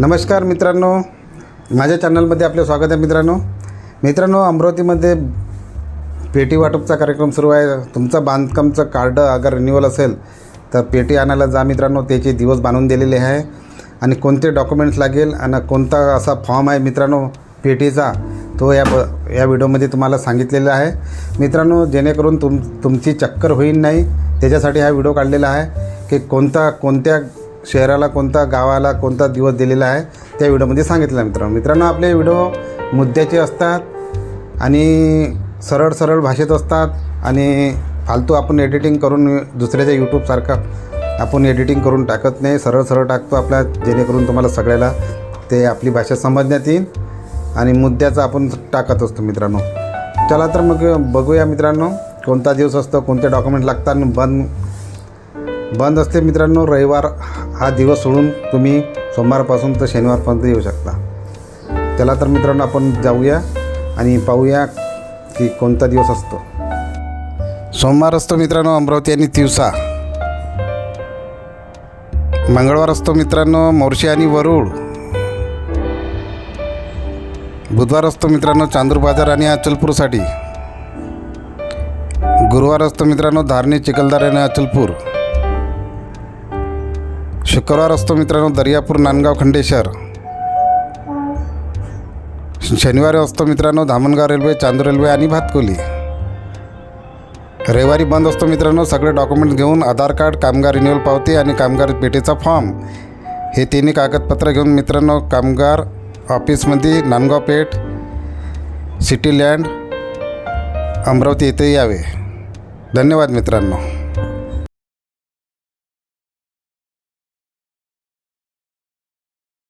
नमस्कार मित्रांनो. माझ्या चॅनलमध्ये आपलं स्वागत आहे मित्रांनो. मित्रांनो अमरावतीमध्ये पेटी वाटपचा कार्यक्रम सुरू आहे. तुमचं बांधकामचं कार्ड अगर रिन्युअल असेल तर पेटी आणायला जा मित्रांनो. त्याचे दिवस बांधून दिलेले आहे. आणि कोणते डॉक्युमेंट्स लागेल आणि कोणता असा फॉर्म आहे मित्रांनो पेटीचा तो या ब या व्हिडिओमध्ये तुम्हाला सांगितलेला आहे. मित्रांनो जेणेकरून तुम तुमची चक्कर होईल नाही. त्याच्यासाठी हा व्हिडिओ काढलेला आहे की कोणता कोणत्या शहराला कोणता गावाला कोणता दिवस दिलेला आहे त्या व्हिडिओमध्ये सांगितलं मित्रांनो. मित्रांनो आपले व्हिडिओ मुद्द्याचे असतात आणि सरळ सरळ भाषेत असतात आणि फालतू आपण एडिटिंग करून दुसऱ्याच्या यूट्यूबसारखा आपण एडिटिंग करून टाकत नाही. सरळ सरळ टाकतो आपल्या जेणेकरून तुम्हाला सगळ्याला ते आपली भाषा समजण्यात येईल आणि मुद्द्याचा आपण टाकत असतो मित्रांनो. चला तर मग बघूया मित्रांनो कोणता दिवस असतो कोणते डॉक्युमेंट लागतात आणि बंद बंद असते मित्रांनो रविवार हा दिवस सोडून तुम्ही सोमवारपासून तर शनिवारपर्यंत येऊ शकता. चला तर मित्रांनो आपण जाऊया आणि पाहूया की कोणता दिवस असतो. सोमवार असतो मित्रांनो अमरावती आणि तिवसा. मंगळवार असतो मित्रांनो मोर्शी आणि वरुड. बुधवार असतो मित्रांनो चांदूर बाजार आणि अचलपूरसाठी. गुरुवार असतो मित्रांनो धारणी चिखलदार आणि अचलपूर. शुक्रवार असतो मित्रांनो दर्यापूर नांदगाव खंडेश्वर शनिवारी असतो मित्रांनो धामणगाव रेल्वे चांदूर रेल्वे आणि भातकुली. रविवारी बंद असतो मित्रांनो सगळे डॉक्युमेंट घेऊन आधार कार्ड कामगार रिन्युअल पावती आणि कामगार पेटीचा फॉर्म. हे तिन्ही कागदपत्र घेऊन मित्रांनो कामगार ऑफिसमध्ये नांदगाव पेठ सिटी लँड अमरावती येथे यावे. धन्यवाद मित्रांनो.